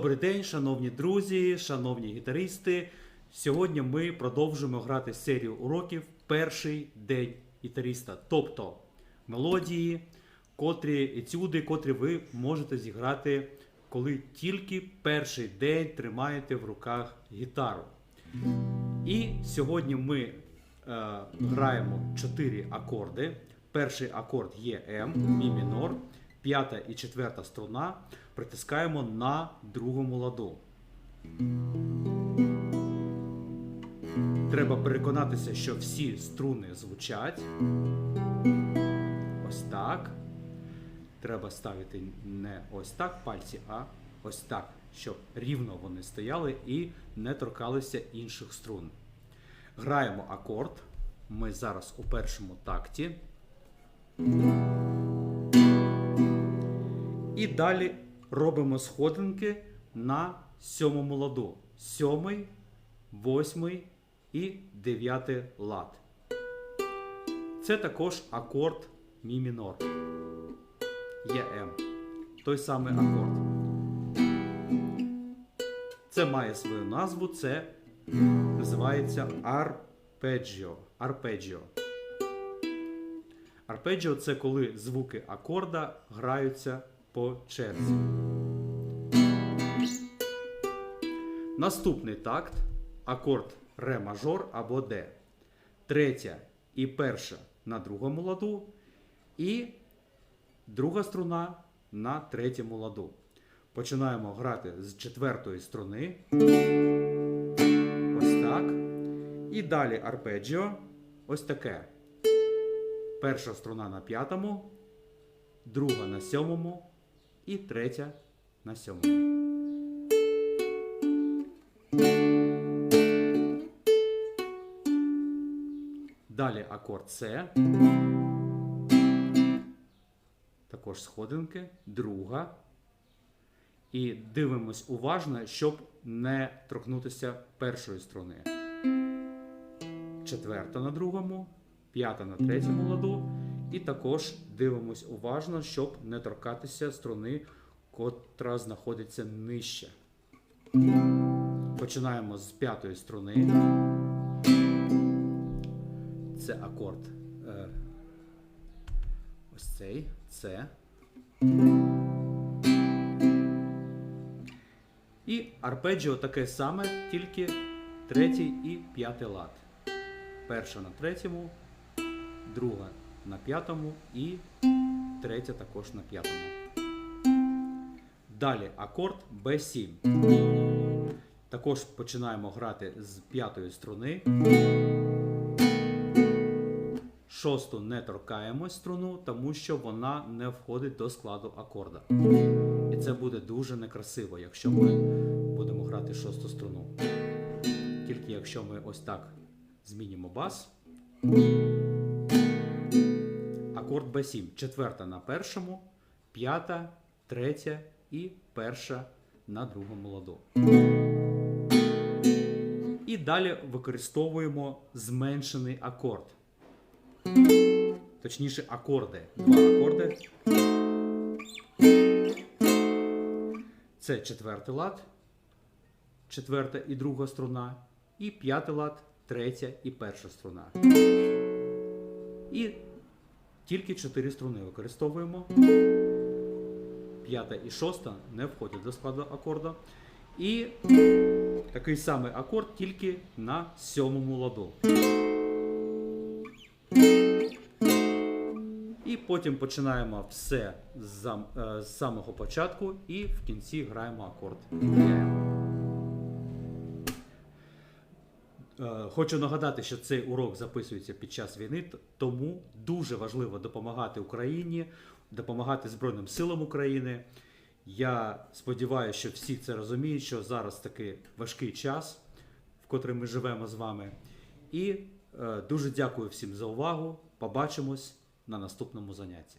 Добрий день, шановні друзі, шановні гітаристи. Сьогодні ми продовжуємо грати серію уроків Перший день гітариста. Тобто мелодії, котрі етюди, котрі ви можете зіграти, коли тільки перший день тримаєте в руках гітару. І сьогодні ми е, граємо чотири акорди. Перший акорд є М, мі мінор, п'ята і четверта струна. Притискаємо на другому ладу. Треба переконатися, що всі струни звучать. Ось так. Треба ставити не ось так пальці, а ось так, щоб рівно вони стояли і не торкалися інших струн. Граємо акорд. Ми зараз у першому такті. І далі робимо сходинки на сьомому ладу. Сьомий, восьмий і дев'ятий лад. Це також акорд мі мінор. Є М. Той самий акорд. Це має свою назву, це називається арпеджіо. Арпеджіо. Арпеджіо це коли звуки акорда граються по черзі. Наступний такт акорд ре мажор або Д. Третя і перша на другому ладу, і друга струна на третьому ладу. Починаємо грати з четвертої струни. Ось так. І далі арпеджіо. Ось таке. Перша струна на п'ятому, друга на сьомому і третя на сьомому. Далі акорд С. Також сходинки, друга. І дивимось уважно, щоб не торкнутися першої струни. Четверта на другому, п'ята на третьому ладу. І також дивимось уважно, щоб не торкатися струни, котра знаходиться нижче. Починаємо з п'ятої струни. Це акорд. е, Ось цей. Це. І арпеджіо таке саме, тільки третій і п'ятий лад. Перша на третьому, друга на п'ятому і третя також на п'ятому. Далі акорд B7. Також починаємо грати з п'ятої струни. Шосту не торкаємо струну, тому що вона не входить до складу акорда. І це буде дуже некрасиво, якщо ми будемо грати шосту струну. Тільки якщо ми ось так змінимо бас. Акорд B7. Четверта на першому, п'ята, третя і перша на другому ладу. І далі використовуємо зменшений акорд. Точніше, акорди. Два акорди. Це четвертий лад, четверта і друга струна, і п'ятий лад, третя і перша струна. І тільки чотири струни використовуємо. П'ята і шоста не входять до складу акорду. І такий самий акорд тільки на сьомому ладу. І потім починаємо все з, е, з самого початку і в кінці граємо акорд. Е, Хочу нагадати, що цей урок записується під час війни, тому дуже важливо допомагати Україні, допомагати Збройним силам України. Я сподіваюся, що всі це розуміють, що зараз такий важкий час. котрій ми живемо з вами. І е, дуже дякую всім за увагу. Побачимось на наступному занятті.